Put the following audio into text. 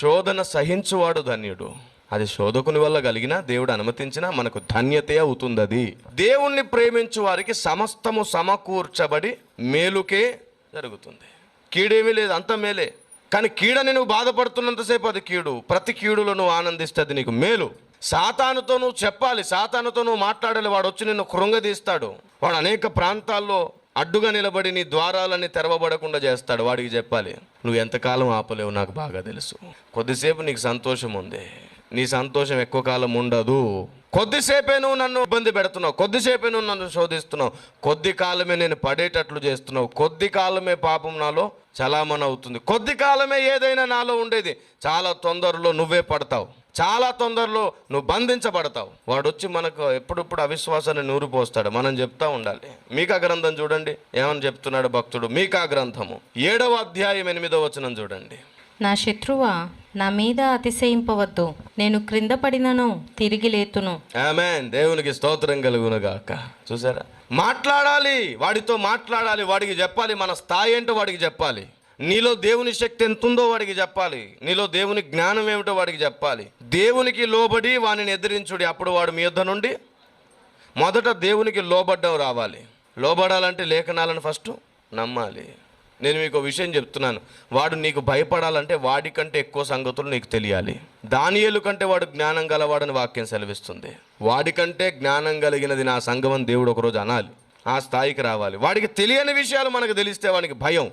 శోధన సహించువాడు ధన్యుడు. అది శోధకుని వల్ల కలిగిన దేవుడు అనుమతించిన మనకు ధన్యతే అవుతుంది అది దేవుణ్ణి ప్రేమించు వారికి సమస్తము సమకూర్చబడి మేలుకే జరుగుతుంది. కీడేమీ లేదు అంత మేలే. కానీ కీడని నువ్వు బాధపడుతున్నంతసేపు అది కీడు. ప్రతి కీడులో నువ్వు ఆనందిస్తే అది నీకు మేలు. సాతానుతో నువ్వు చెప్పాలి సాతానుతో నువ్వు మాట్లాడాలి వాడు వచ్చి నిన్ను కృంగదీస్తాడు. వాడు అనేక ప్రాంతాల్లో అడ్డుగా నిలబడి నీ ద్వారాలన్నీ తెరవబడకుండా చేస్తాడు. వాడికి చెప్పాలి నువ్వు ఎంతకాలం ఆపలేవు నాకు బాగా తెలుసు. కొద్దిసేపు నీకు సంతోషం ఉంది. నీ సంతోషం ఎక్కువ కాలం ఉండదు. కొద్దిసేపే నువ్వు నన్ను ఇబ్బంది పెడుతున్నావు కొద్దిసేపే నువ్వు నన్ను శోధిస్తున్నావు కొద్ది కాలమే నేను పడేటట్లు చేస్తున్నావు కొద్ది కాలమే పాపం నాలో చలామణి అవుతుంది. కొద్ది కాలమే ఏదైనా నాలో ఉండేది చాలా తొందరలో నువ్వే పడతావు చాలా తొందరలో నువ్వు బంధించబడతావు. వాడు వచ్చి మనకు ఎప్పుడప్పుడు అవిశ్వాసాన్ని నూరిపోస్తాడు మనం చెప్తా ఉండాలి. మీకా గ్రంథం చూడండి ఏమని చెప్తున్నాడు భక్తుడు? మీకా గ్రంథము ఏడవ అధ్యాయం ఎనిమిదవ వచనం చూడండి. నా శత్రువా నా మీద అతిశయింపవద్దు. నేను క్రింద పడినను తిరిగి లేతును. ఆమెన్. దేవునికి స్తోత్రం కలుగునగాక. చూసారా? మాట్లాడాలి. వాడితో మాట్లాడాలి. వాడికి చెప్పాలి. మన స్థాయి ఏంటో వాడికి చెప్పాలి. నీలో దేవుని శక్తి ఎంత ఉందో వాడికి చెప్పాలి. నీలో దేవుని జ్ఞానం ఏమిటో వాడికి చెప్పాలి. దేవునికి లోబడి వాడిని ఎదిరించుడి. అప్పుడు వాడు మీ యుద్ధ నుండి మొదట దేవునికి లోబడ్డం రావాలి. లోబడాలంటే లేఖనాలను ఫస్ట్ నమ్మాలి. నేను మీకు విషయం చెప్తున్నాను. వాడు నీకు భయపడాలంటే వాడికంటే ఎక్కువ సంగతులు నీకు తెలియాలి. దానియేలు కంటే వాడు జ్ఞానం గలవాడని వాక్యం సెలవిస్తుంది. వాడికంటే జ్ఞానం కలిగినది నా సంఘం అని దేవుడు ఒకరోజు అనాలి. ఆ స్థాయికి రావాలి. వాడికి తెలియని విషయాలు మనకు తెలిస్తే వాడికి భయం.